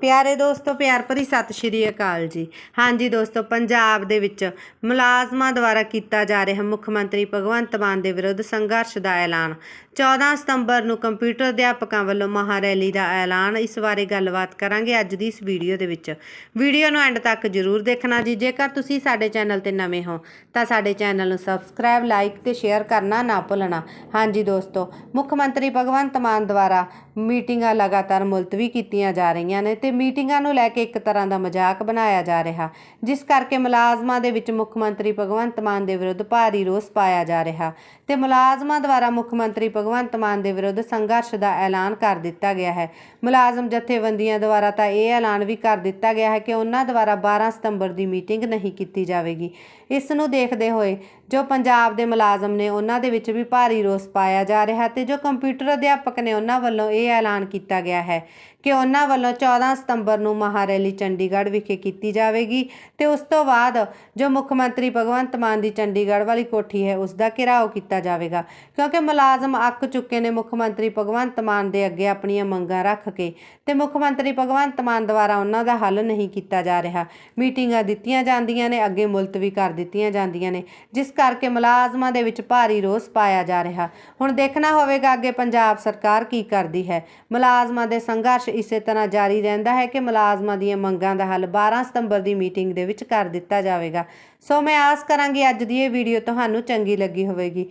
ਪਿਆਰੇ ਦੋਸਤੋ, ਪਿਆਰ ਭਰੀ ਸਤਿ ਸ਼੍ਰੀ ਅਕਾਲ ਜੀ। ਹਾਂਜੀ ਦੋਸਤੋ, ਪੰਜਾਬ ਦੇ ਵਿੱਚ ਮੁਲਾਜ਼ਮਾਂ ਦੁਆਰਾ ਕੀਤਾ ਜਾ ਰਿਹਾ ਮੁੱਖ ਮੰਤਰੀ ਭਗਵੰਤ ਮਾਨ ਦੇ ਵਿਰੁੱਧ ਸੰਘਰਸ਼ ਦਾ ਐਲਾਨ। 14 ਸਤੰਬਰ ਨੂੰ ਕੰਪਿਊਟਰ ਅਧਿਆਪਕਾਂ ਵੱਲੋਂ ਮਹਾ ਰੈਲੀ ਦਾ ਐਲਾਨ। ਇਸ ਬਾਰੇ ਗੱਲਬਾਤ ਕਰਾਂਗੇ ਅੱਜ ਦੀ ਇਸ ਵੀਡੀਓ ਦੇ ਵਿੱਚ। ਵੀਡੀਓ ਨੂੰ ਐਂਡ ਤੱਕ ਜਰੂਰ ਦੇਖਣਾ ਜੀ। ਜੇਕਰ ਤੁਸੀਂ ਸਾਡੇ ਚੈਨਲ ਤੇ ਨਵੇਂ ਹੋ, ਤਾਂ ਸਾਡੇ ਚੈਨਲ ਨੂੰ ਸਬਸਕ੍ਰਾਈਬ, ਲਾਈਕ ਤੇ ਸ਼ੇਅਰ ਕਰਨਾ ਨਾ ਭੁੱਲਣਾ। ਹਾਂਜੀ ਦੋਸਤੋ, ਮੁੱਖ ਮੰਤਰੀ ਭਗਵੰਤ ਮਾਨ ਦੁਆਰਾ ਮੀਟਿੰਗਾਂ ਲਗਾਤਾਰ ਮੁਲਤਵੀ ਕੀਤੀਆਂ ਜਾ ਰਹੀਆਂ ਨੇ ਤੇ ਮੀਟਿੰਗਾਂ ਨੂੰ ਲੈ ਕੇ ਇੱਕ ਤਰ੍ਹਾਂ ਦਾ ਮਜ਼ਾਕ ਬਣਾਇਆ ਜਾ ਰਿਹਾ। ਜਿਸ ਕਰਕੇ ਮੁਲਾਜ਼ਮਾਂ ਦੇ ਵਿੱਚ ਮੁੱਖ ਮੰਤਰੀ ਭਗਵੰਤ ਮਾਨ ਦੇ ਵਿਰੁੱਧ ਭਾਰੀ ਰੋਸ ਪਾਇਆ ਜਾ ਰਿਹਾ ਤੇ ਮੁਲਾਜ਼ਮਾਂ ਦੁਆਰਾ ਮੁੱਖ ਮੰਤਰੀ ਭਗਵੰਤ ਭਗਵੰਤ ਮਾਨ ਦੇ ਵਿਰੁੱਧ ਸੰਘਰਸ਼ ਦਾ ਐਲਾਨ ਕਰ ਦਿੱਤਾ ਗਿਆ ਹੈ। ਮੁਲਾਜ਼ਮ ਜਥੇਬੰਦੀਆਂ ਦੁਆਰਾ ਤਾਂ ਇਹ ਐਲਾਨ ਵੀ ਕਰ ਦਿੱਤਾ ਗਿਆ ਹੈ ਕਿ ਉਹਨਾਂ ਦੁਆਰਾ 12 ਸਤੰਬਰ ਦੀ ਮੀਟਿੰਗ ਨਹੀਂ ਕੀਤੀ ਜਾਵੇਗੀ। ਇਸ ਨੂੰ ਦੇਖਦੇ ਹੋਏ ਜੋ ਪੰਜਾਬ ਦੇ ਮੁਲਾਜ਼ਮ ਨੇ ਉਹਨਾਂ ਦੇ ਵਿੱਚ ਵੀ ਭਾਰੀ ਰੋਸ ਪਾਇਆ ਜਾ ਰਿਹਾ ਤੇ ਜੋ ਕੰਪਿਊਟਰ ਅਧਿਆਪਕ ਨੇ ਉਹਨਾਂ ਵੱਲੋਂ ਇਹ ਐਲਾਨ ਕੀਤਾ ਗਿਆ ਹੈ ਕਿ ਉਹਨਾਂ ਵੱਲੋਂ 14 ਸਤੰਬਰ ਨੂੰ ਮਹਾਰੈਲੀ ਚੰਡੀਗੜ੍ਹ ਵਿਖੇ ਕੀਤੀ ਜਾਵੇਗੀ ਤੇ ਉਸ ਤੋਂ ਬਾਅਦ ਜੋ ਮੁੱਖ ਮੰਤਰੀ ਭਗਵੰਤ ਮਾਨ ਦੀ ਚੰਡੀਗੜ੍ਹ ਵਾਲੀ ਕੋਠੀ ਹੈ, ਉਸ ਦਾ ਘਿਰਾਓ ਕੀਤਾ ਜਾਵੇਗਾ। ਕਿਉਂਕਿ ਮੁਲਾਜ਼ਮ ਅੱਕ ਚੁੱਕੇ ਨੇ ਮੁੱਖ ਮੰਤਰੀ ਭਗਵੰਤ ਮਾਨ ਦੇ ਅੱਗੇ ਆਪਣੀਆਂ ਮੰਗਾਂ ਰੱਖ ਕੇ ਤੇ ਮੁੱਖ ਮੰਤਰੀ ਭਗਵੰਤ ਮਾਨ ਦੁਆਰਾ ਉਹਨਾਂ ਦਾ ਹੱਲ ਨਹੀਂ ਕੀਤਾ ਜਾ ਰਿਹਾ। ਮੀਟਿੰਗਾਂ ਦਿੱਤੀਆਂ ਜਾਂਦੀਆਂ ਨੇ, ਅੱਗੇ ਮੁਲਤਵੀ ਕਰ ਦਿੱਤੀਆਂ ਜਾਂਦੀਆਂ ਨੇ, ਜਿਸ ਕਰਕੇ ਮੁਲਾਜ਼ਮਾਂ ਦੇ ਵਿੱਚ ਭਾਰੀ ਰੋਸ ਪਾਇਆ ਜਾ ਰਿਹਾ। ਹੁਣ ਦੇਖਣਾ ਹੋਵੇਗਾ ਅੱਗੇ ਪੰਜਾਬ ਸਰਕਾਰ ਕੀ ਕਰਦੀ ਹੈ। ਮੁਲਾਜ਼ਮਾਂ ਦੇ ਸੰਘਰਸ਼ ਇਸੇ ਤਰ੍ਹਾਂ ਜਾਰੀ ਰਹਿੰਦਾ ਹੈ ਕਿ ਮੁਲਾਜ਼ਮਾਂ ਦੀਆਂ ਮੰਗਾਂ ਦਾ ਹੱਲ 12 ਸਤੰਬਰ ਦੀ ਮੀਟਿੰਗ ਦੇ ਵਿੱਚ ਕਰ ਦਿੱਤਾ ਜਾਵੇਗਾ। ਸੋ ਮੈਂ ਆਸ ਕਰਾਂਗੀ ਅੱਜ ਦੀ ਇਹ ਵੀਡੀਓ ਤੁਹਾਨੂੰ ਚੰਗੀ ਲੱਗੀ ਹੋਵੇਗੀ।